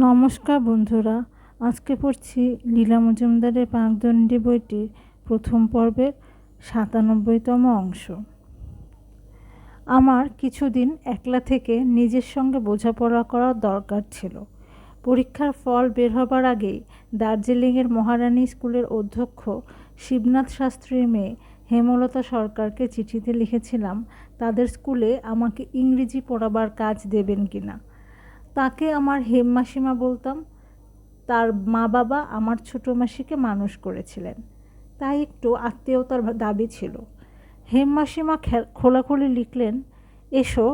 নমস্কার বন্ধুরা, আজকে পড়ছি লীলা মজুমদারের পাকদণ্ডী বইটির প্রথম পর্বের সাতানব্বইতম অংশ। আমার কিছুদিন একলা থেকে নিজের সঙ্গে বোঝাপড়া করার দরকার ছিল। পরীক্ষার ফল বের হবার আগেই দার্জিলিংয়ের মহারানী স্কুলের অধ্যক্ষ শিবনাথ শাস্ত্রীর মেয়ে হেমলতা সরকারকে চিঠিতে লিখেছিলাম, তাদের স্কুলে আমাকে ইংরেজি পড়াবার কাজ দেবেন কিনা? তাকে আমার হেম মাসিমা বলতাম। তার মা বাবা আমার ছোটো মাসিকে মানুষ করেছিলেন। তাই একটু আত্মীয়তার দাবি ছিল। হেম মাসিমা খোলাখুলি লিখলেন, এসো,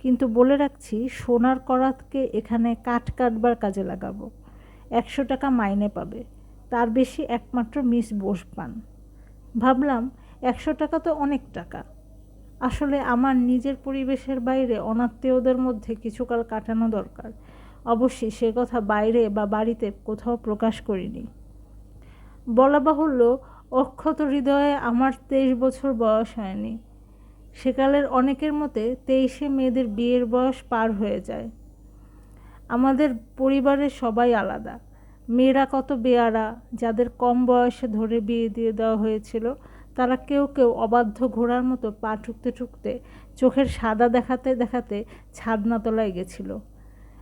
কিন্তু বলে রাখছি, সোনার করাতকে এখানে কাঠ কাটবার কাজে লাগাবো। একশো টাকা মাইনে পাবে। তার বেশি একমাত্র মিস বোস পান ভাবলাম, একশো টাকা তো অনেক টাকা। আসলে আমার নিজের পরিবেশের বাইরে অনাত্মীয়দের মধ্যে কিছুকাল কাটানো দরকার। অবশ্যই সে কথা বাইরে বা বাড়িতে কোথাও প্রকাশ করিনি। বলা বাহুল্য, অক্ষত হৃদয়ে আমার তেইশ বছর বয়স হয়নি। সেকালের অনেকের মতে তেইশে মেয়েদের বিয়ের বয়স পার হয়ে যায়। আমাদের পরিবারের সবাই আলাদা। মেয়েরা কত বেয়ারা, যাদের কম বয়সে ধরে বিয়ে দিয়ে দেওয়া হয়েছিল তারা কেউ কেউ অবাধ্য ঘোড়ার মতো পা ঠুকতে ঠুকতে চোখের সাদা দেখাতে দেখাতে ছাদনাতলায় গেছিল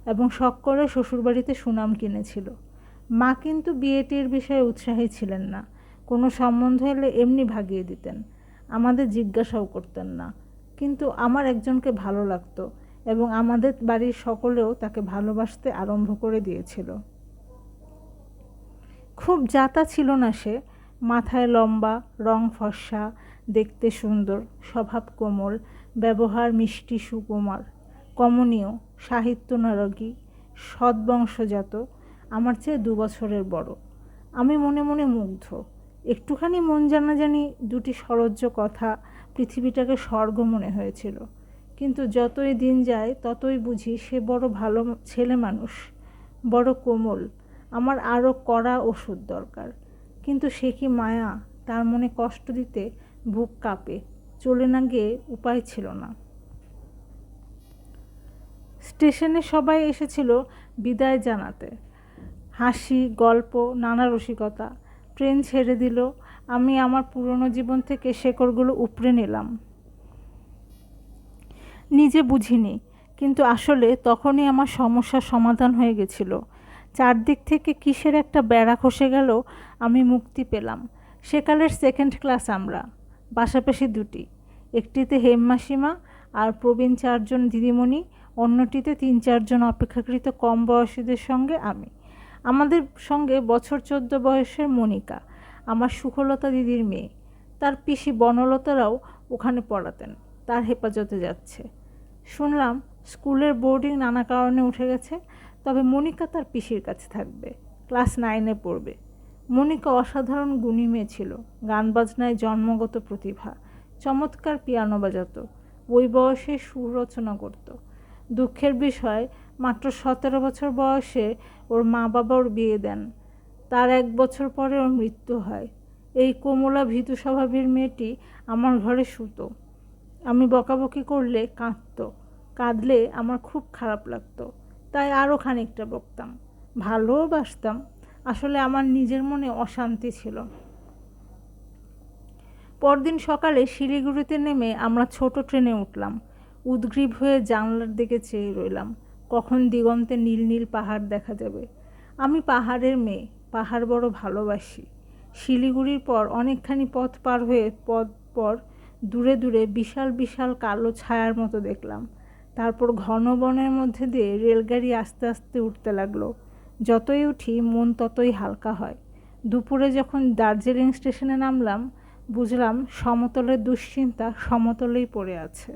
এবং শখ করে শ্বশুরবাড়িতে সুনাম কিনেছিল। মা কিন্তু বিয়েটির বিষয়ে উৎসাহী ছিলেন না। কোনো সম্বন্ধ এলে এমনি ভাগিয়ে দিতেন। আমাদের জিজ্ঞাসাও করতেন না। কিন্তু আমার একজনকে ভালো লাগতো এবং আমাদের বাড়ির সকলেও তাকে ভালোবাসতে আরম্ভ করে দিয়েছিল। খুব জাতা ছিল না সে। মাথায় লম্বা, রং ফর্সা, দেখতে সুন্দর, স্বভাব কোমল, ব্যবহার মিষ্টি সুকুমার। কমনীয়, সাহিত্য নারকী সদ্বংশজাত আমার চেয়ে দু বছরের বড়। আমি মনে মনে মুগ্ধ। একটুখানি মন জানা জানি দুটি সরজ্জ কথা পৃথিবীটাকে স্বর্গ মনে হয়েছিল। কিন্তু যতই দিন যায়, ততই বুঝি সে বড় ভালো ছেলে মানুষ, বড় কোমল, আমার আরও কড়া ওষুধ দরকার। কিন্তু সে কি মায়া? তার মনে কষ্ট দিতে বুক কাঁপে। চলে না গিয়ে উপায় ছিল না। স্টেশনে সবাই এসেছিল বিদায় জানাতে। হাসি, গল্প, নানা রসিকতা। ট্রেন ছেড়ে দিল। আমি আমার পুরনো জীবন থেকে শেকড়গুলো উপড়ে নিলাম। নিজে বুঝিনি, কিন্তু আসলে তখনই আমার সমস্যার সমাধান হয়ে গেছিল। চারদিক থেকে কিসের একটা বেড়া খসে গেল, আমি মুক্তি পেলাম। সেকালের সেকেন্ড ক্লাস আমরা, পাশাপাশি দুটি। একটিতে হেমমাসিমা আর প্রবীণ চারজন দিদিমণি, অন্যটিতে তিন চারজন অপেক্ষাকৃত কম বয়সীদের সঙ্গে আমি। আমাদের সঙ্গে বছর চোদ্দ বয়সের মনিকা, আমার সুখলতা দিদির মেয়ে। তার পিসি বনলতারাও ওখানে পড়াতেন, তার হেফাজতে যাচ্ছে। শুনলাম স্কুলের বোর্ডিং নানা কারণে উঠে গেছে তবে মনিকা তার পিসির কাছে থাকবে। ক্লাস নাইনে পড়বে। মনিকা অসাধারণ গুণী মেয়ে ছিল। গান বাজনায় জন্মগত প্রতিভা। চমৎকার পিয়ানো বাজাতো। ওই বয়সে সুরচনা করত। দুঃখের বিষয়, মাত্র সতেরো বছর বয়সে ওর মা বাবা ওর বিয়ে দেন। তার এক বছর পরে ওর মৃত্যু হয়। এই কোমলা ভীতু স্বভাবের মেয়েটি আমার ঘরে শুতো। আমি বকাবকি করলে কাঁদত। কাঁদলে আমার খুব খারাপ লাগতো। তাই আরও খানিকটা বকতাম। ভালোও বাসতাম। আসলে আমার নিজের মনে অশান্তি ছিল। পরদিন সকালে শিলিগুড়িতে নেমে আমরা ছোট ট্রেনে উঠলাম। উদ্গ্রীব হয়ে জানলার দিকে চেয়ে রইলাম। কখন দিগন্তে নীল নীল পাহাড় দেখা যাবে? আমি পাহাড়ের মেয়ে, পাহাড় বড় ভালোবাসি। শিলিগুড়ির পর অনেকখানি পথ পার হয়ে পথ পর দূরে দূরে বিশাল বিশাল কালো ছায়ার মতো দেখলাম। তারপর ঘন বনের মধ্যে দিয়ে রেলগাড়ি আস্তে আস্তে উঠতে লাগল। যতই উঠি, মন ততই হালকা হয়। দুপুরে যখন দার্জিলিং স্টেশনে নামলাম, বুঝলাম সমতলের দুশ্চিন্তা সমতলেই পড়ে আছে।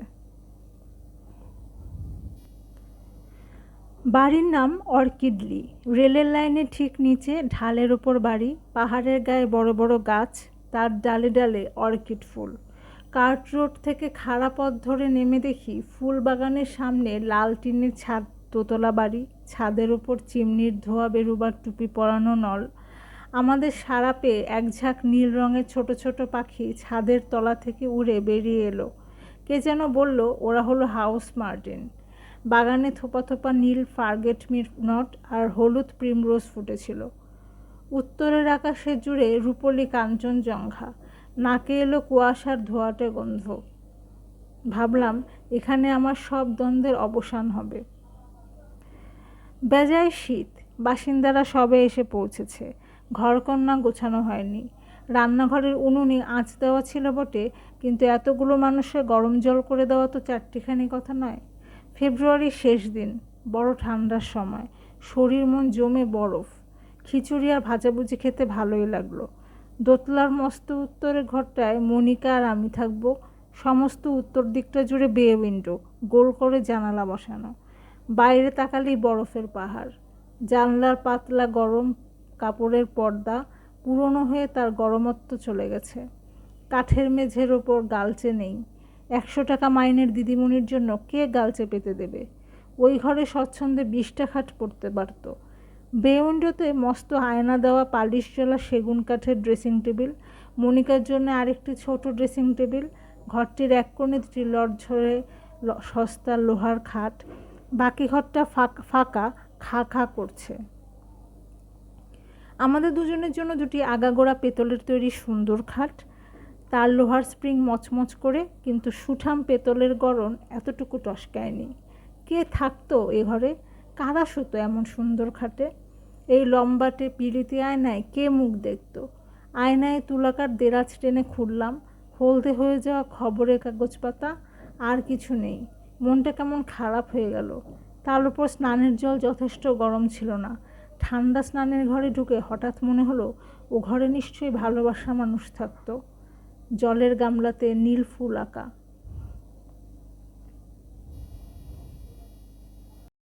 বাড়ির নাম অর্কিডলি। রেলের লাইনে ঠিক নিচে ঢালের ওপর বাড়ি, পাহাড়ের গায়ে বড় বড় গাছ, তার ডালে ডালে অর্কিড ফুল। কার্ট রোড থেকে খাড়া পথ ধরে নেমে দেখি ফুল বাগানের সামনে লাল টিনের ছাদ, দোতলা বাড়ি। ছাদের ওপর চিমনির ধোয়া বেরুবার টুপি পরানো নল। আমাদের সারা পেয়ে এক ঝাঁক নীল রঙের ছোট ছোট পাখি ছাদের তলা থেকে উড়ে বেরিয়ে এলো। কে যেন বলল, ওরা হলো হাউস মার্টিন। বাগানে থোপা থোপা নীল ফার্গেট মিট নট আর হলুদ প্রিমরোজ ফুটেছিল। উত্তরের আকাশে জুড়ে রূপলি কাঞ্চনজঙ্ঘা। নাকে এলো কুয়াশার ধোয়াটে গন্ধ। ভাবলাম, এখানে আমার সব দ্বন্দ্বের অবসান হবে। বেজায় শীত, বাসিন্দারা সবে এসে পৌঁছেছে। ঘরকন্যা গোছানো হয়নি। রান্নাঘরের উনুনে আঁচ দেওয়া ছিল বটে, কিন্তু এতগুলো মানুষের গরম জল করে দেওয়া তো চারটিখানি কথা নয়। ফেব্রুয়ারির শেষ দিন, বড় ঠান্ডার সময়। শরীর মন জমে বরফ। খিচুড়ি আর ভাজাভুজি খেতে ভালোই লাগল। দোতলার মস্ত উত্তরের ঘরটায় মনিকা আর আমি থাকব। সমস্ত উত্তর দিকটা জুড়ে বে উইন্ডো গোল করে জানালা বসানো। বাইরে তাকালেই বরফের পাহাড়। জানলার পাতলা গরম কাপড়ের পর্দা পুরনো হয়ে তার গরমত্ব চলে গেছে। কাঠের মেঝের ওপর গালচে নেই। একশো টাকা মাইনের দিদিমণির জন্য কে গালচে পেতে দেবে? ওই ঘরে স্বচ্ছন্দে বিশটা খাট পড়তে পারত। বে উইন্ডোতে মস্ত আয়না দেওয়া পালিশ চলা সেগুন কাঠের ড্রেসিং টেবিল, মনিকার জন্য আরেকটি ছোট ড্রেসিং টেবিল, ঘরটির এক কোণে দুটি লড়ঝড়ে সস্তা লোহার খাট, বাকি ঘরটা ফাঁকা খা খা করছে। আমাদের দুজনের জন্য দুটি আগাগোড়া পেতলের তৈরি সুন্দর খাট, তার লোহার স্প্রিং মচমচ করে, কিন্তু সুঠাম পেতলের গরণ এতটুকু টসকায়নি। কে থাকতো এ ঘরে? কারা শুতো এমন সুন্দর খাটে? এই লম্বাটে পিড়িতে আয়নায় কে মুখ দেখত? আয়নায় তুলাকার দেরাজ টেনে খুললাম, হলদে হয়ে যাওয়া খবরের কাগজ পাতা, আর কিছু নেই। মনটা কেমন খারাপ হয়ে গেল। তার উপর স্নানের জল যথেষ্ট গরম ছিল না। ঠান্ডা স্নানের ঘরে ঢুকে হঠাৎ মনে হলো, ও ঘরে নিশ্চয়ই ভালোবাসা মানুষ থাকতো। জলের গামলাতে নীল ফুল আঁকা।